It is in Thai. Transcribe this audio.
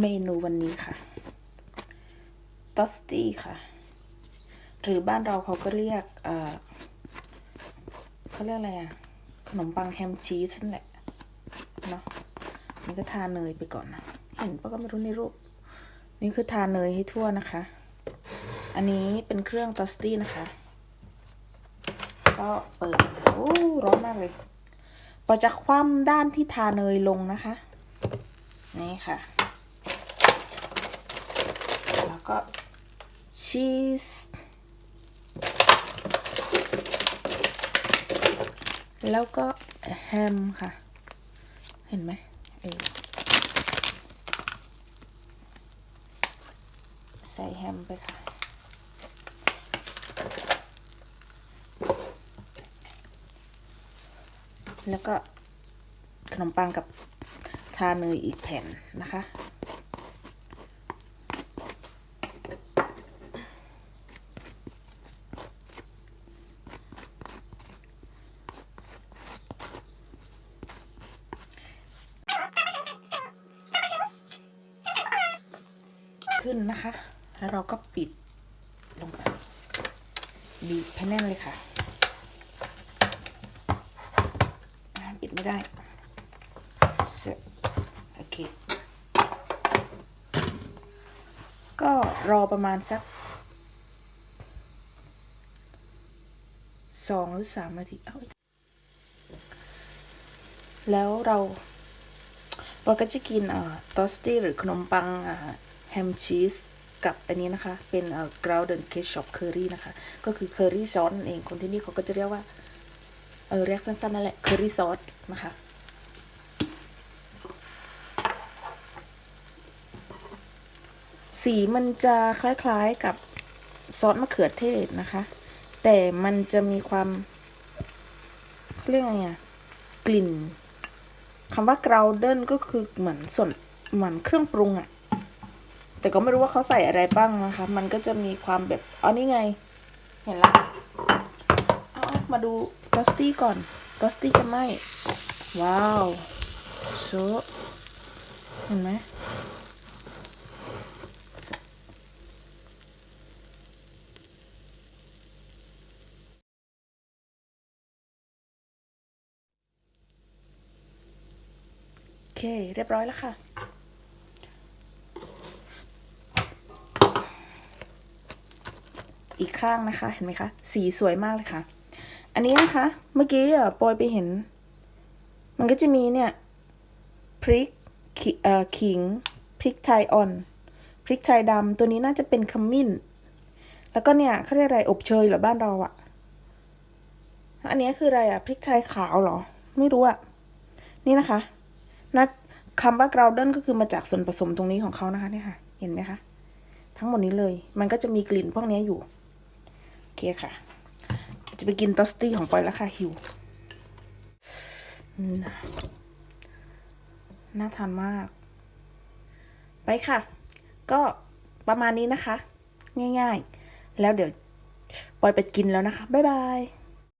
เมนูวันนี้ค่ะตอสตี้ค่ะ หรือบ้านเราเขาก็เรียกเอ่อเขาเรียกอะไรอะขนมปังแฮมชีสนั่นแหละเนาะนี่ก็ทาเนยไปก่อนนะเห็นปะก็ไม่รู้ในรูป นี่คือทาเนยให้ทั่วนะคะ อันนี้เป็นเครื่องตอสตี้นะคะ ก็เปิดโอ้ร้อนมากเลยปอจะคว่ำด้านที่ทาเนยลงนะคะ นี่ค่ะ ก็ชีส แล้วก็แฮมค่ะ เห็นไหมเออใส่แฮมไปค่ะ แล้วก็ขนมปังกับชาเนยอีกแผ่นนะคะ ขึ้นนะคะ แล้วเราก็ปิดลงไปบีบให้แน่นเลยค่ะ ปิดไม่ได้โอเค ก็รอประมาณสักสองหรือสามนาทีเอาแล้วเราเราก็จะกินอ่อตอสตี้หรือขนมปังอ่า แฮมชีสกับอันนี้นะคะ เป็นเอ่อกราวเดนเคชชอปเคอรี่นะคะ ก็คือเคอรี่ซอสนั่นเองคนที่นี่เขาก็จะเรียกว่า เออเรียกสั้นๆนั่นแหละเคอรี่ซอสนะคะสีมันจะคล้ายๆกับซอสมะเขือเทศนะคะ แต่มันจะมีความเขาเรียกไงอะกลิ่นคำว่ากราวเดนก็คือเหมือนส่วนเหมือนเครื่องปรุงอะ แต่ก็ไม่รู้ว่าเขาใส่อะไรบ้างนะคะ มันก็จะมีความแบบเอานี่ไง เห็นละเอาเอามาดูตอสตี้ก่อนตอสตี้จะไหมว้าวโชเห็นไหมโอเค เรียบร้อยแล้วค่ะ อีกข้างนะคะ เห็นไหมคะ สีสวยมากเลยค่ะ อันนี้นะคะ เมื่อกี้อะปอยไปเห็น มันก็จะมีเนี่ยพริกขิเอ่อขิงพริกไทยอ่อนพริกไทยดำตัวนี้น่าจะเป็นขมิ้น แล้วก็เนี่ยเขาเรียกอะไรอบเชยเหรอบ้านเราอะอันนี้คืออะไรอะพริกไทยขาวเหรอ ไม่รู้อะนี่นะคะนะคำว่ากราวเดนก็คือมาจากส่วนผสมตรงนี้ของเขานะคะเนี่ยค่ะ เห็นไหมคะ ทั้งหมดนี้เลย มันก็จะมีกลิ่นพวกนี้อยู่ เคค่ะ จะไปกินตอสตี้ของปอยแล้วค่ะหิวน่าทานมาก ไปค่ะ ก็ประมาณนี้นะคะ ง่ายๆ แล้วเดี๋ยวปอยไปกินแล้วนะคะ บ๊ายบาย